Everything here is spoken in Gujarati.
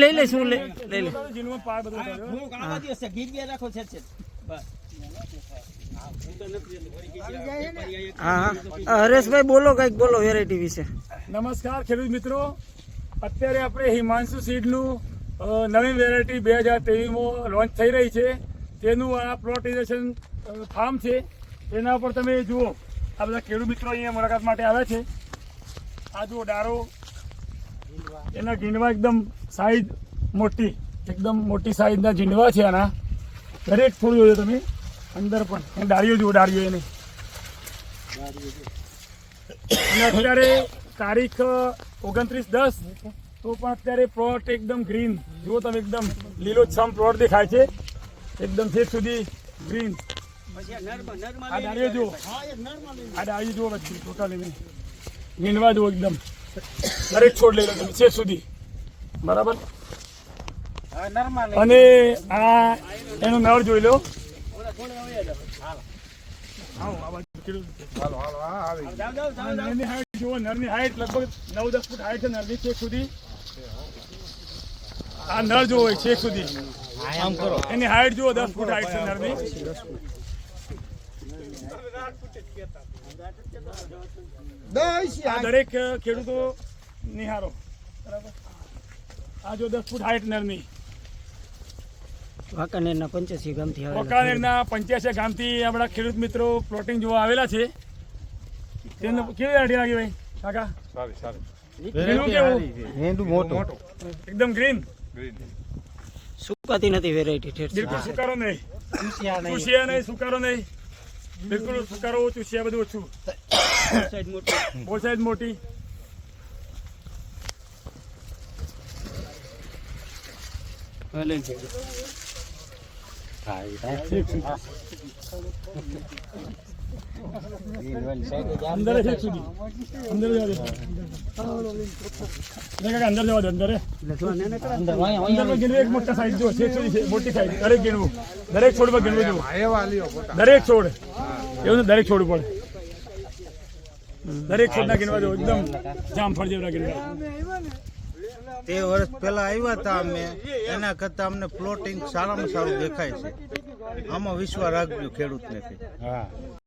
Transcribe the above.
લઈ લે શું લઈ લે હરેશભાઈ બોલો, કંઈક બોલો વેરાયટી વિશે. નમસ્કાર, ખેડૂત મિત્રો. અત્યારે આપણે હિમાંશુ સીડનું નવી વેરાયટી બે હજાર ત્રેવીસમાં લોન્ચ થઈ રહી છે. તેનું આ પ્લોટિઝેશન ફાર્મ છે. તેના પર તમે જુઓ. આ બધા ખેડૂત મિત્રો અહીંયા મુલાકાત માટે આવે છે. આ જુઓ ડારો. એના ગીંડવા એકદમ સાઈઝ મોટી, એકદમ મોટી સાઈઝના ઝીંડવા છે આના. દરેક ફૂલ જોયો તમે. અંદર પણ. એ ડાળીઓ જુઓ, ડાળીઓ એની. અને અત્યારે તારીખ ઓગણત્રીસ દસ. તો પણ અત્યારે પ્લોટ એકદમ ગ્રીન જુઓ તમે એકદમ લીલોછમ પ્લોટ દેખાય છે. એકદમ છેક સુધી ગ્રીન આ ડાળીઓ જુઓ. હા એક નરમાં આ ડાળીઓ જુઓ ટોટલી નીંદવા જુઓ એકદમ. દરેક છોડ લઈ લો તમે છેક સુધી. બરાબર? અને આ એનો નળ જોઈ લો. જુઓ નળની હાઈટ લગભગ નવ દસ ફૂટ હાઈટ છે નળની છેક સુધી. આ નળ જુઓ હોય છેક સુધી. આમ કરો. એની હાઈટ જુઓ દસ ફૂટ હાઈટ છે નળની. આ દરેક ખેડૂતો નિહારો. બરાબર આ જો દસ ફૂટ હાઈટ નરની વાંકાનેરના પંચ્યાસી ગામથી વાંકાનેરના પંચ્યાસી ગામથી આપણા ખેડૂત મિત્રો પ્લોટિંગ જોવા આવેલા છે. તેનો કેવી વેરાયટી લાગી ભાઈ? કાકા? ગ્રીનનું કેવું? એકદમ ગ્રીન? સુકાતી નથી વેરાયટી ઠેઠ સુકારો નહીં સુકારો નહીં. બિલકુલ સુકારો છે બધું ઓછું. સાઈડ મોટી બહુ સાઈઝ મોટી. અંદર છે સુધી. અંદર જવા દે કાકા અંદર જવા દે અંદર અંદર એક મોટા સાઈઝ જો છે સુધી મોટી સાઈઝ દરેક ગીણવું દરેક છોડમાં ગીણવું જોવું દરેક છોડ. એવું દરેક છોડ પડે દરેક છોડના ગીણવા જો એકદમ જામફળ જેવડા ગીણવા તે વર્ષ પહેલા આવ્યા હતા અમે. એના કરતા અમને પ્લોટિંગ સારામાં સારું દેખાય છે. આમાં વિશ્વાસ રાખજો ખેડૂતને.